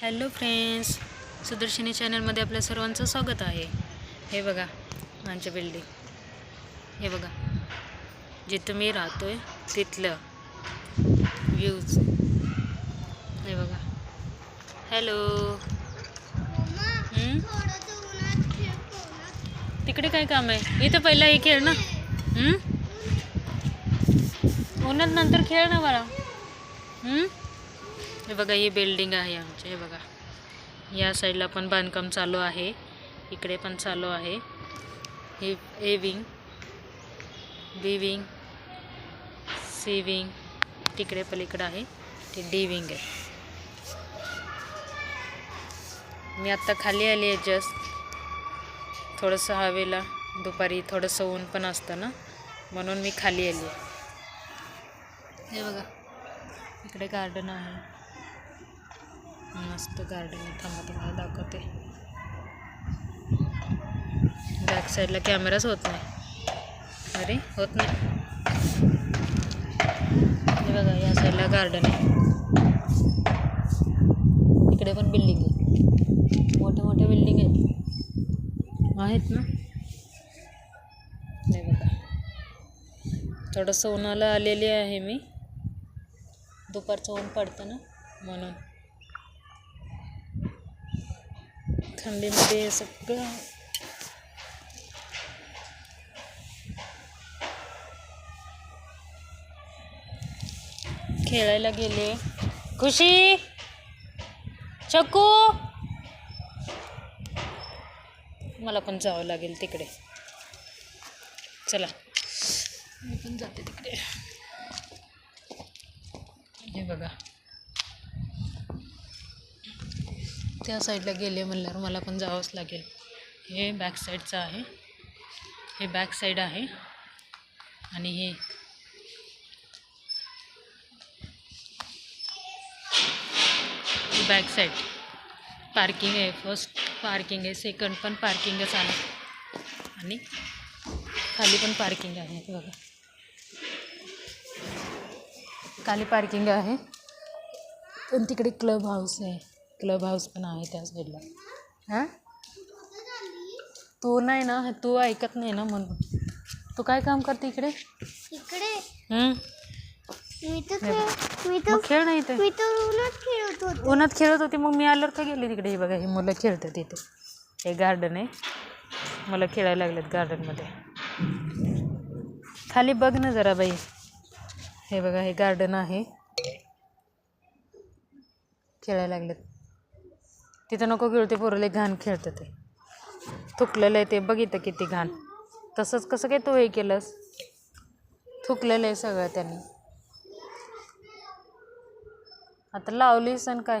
Hello friends Sudarshini चॅनलमध्ये आपल्या सर्वांचं स्वागत आहे. हे बघा आमच्या बिल्डिंग हे बघा जिथं मी राहतो आहे तिथलं व्ह्यूज हे बघा. हॅलो तिकडे काय काम आहे? इथं पहिला हे खेळ ना? उन्हात नंतर खेळ ना बाळा हे बघा ही बिल्डिंग आहे आमची. हे बघा. या साईडला पण बांधकाम चालू आहे. इकडे पण चालू आहे. हे A wing B wing C wing तिकडे पलीकडं आहे. ते डी विंग आहे. मी आत्ता खाली आली आहे जस्ट थोडंसं हवेला दुपारी थोडंसं ऊन पण असतं ना म्हणून मी खाली आली आहे. हे बघा. इकडे गार्डन आहे. मस्त गार्डन आहे. थांबा तुम्हाला दाखवते. बॅक साईडला कॅमेराच होत नाही. अरे होत नाही. हे बघा या साईडला गार्डन आहे. इकडे पण बिल्डिंग आहे. मोठ्या मोठ्या बिल्डिंग आहेत. आहेत ना? हे बघा. थोडंसं उन्हाला आलेली आहे मी. दुपारचं ऊन पडतं ना म्हणून. थंडीमध्ये सगळं. खेळायला गेले. खुशी! चकू! मला पण जावं लागेल तिकडे. चला. मी पण जाते तिकडे. हे बघा. त्या साईडला गेले म्हणल्यावर मला पण जावंच लागेल. हे बॅक साईडचं आहे. हे बॅक साईड आहे. आणि हे बॅक साईड पार्किंग आहे. फर्स्ट पार्किंग आहे. सेकंड पण पार्किंगच आहे. आणि खाली पण पार्किंग आहे. बघा. खाली पार्किंग आहे. पण तिकडे क्लब हाऊस आहे. क्लब हाऊस पण आहे त्या साईडला हां? तू नाही ना तू ऐकत नाही ना म्हणून. तू काय काम करते इकडे? इकडे? हं? मी तर खेळ मी तर मग खेळ नाही ते मी तर उन्हात खेळत होतो. उन्हात खेळत होते मग मी आल्यावर का गेले तिकडे? हे बघा हे मुलं खेळतात इथे. हे गार्डन आहे. मुलं खेळायला लागलेत गार्डनमध्ये खाली बघ ना जरा बाई. हे बघा हे गार्डन आहे. खेळायला लागलेत. तिथं नको खेळते पोरले घाण खेळतं ते. थुकलेलं आहे ते बघितलं किती घाण. तसंच कसं काय तू हे केलंस? थुकलेलं आहे सगळं त्यांनी. आता लावलीस आणि काय?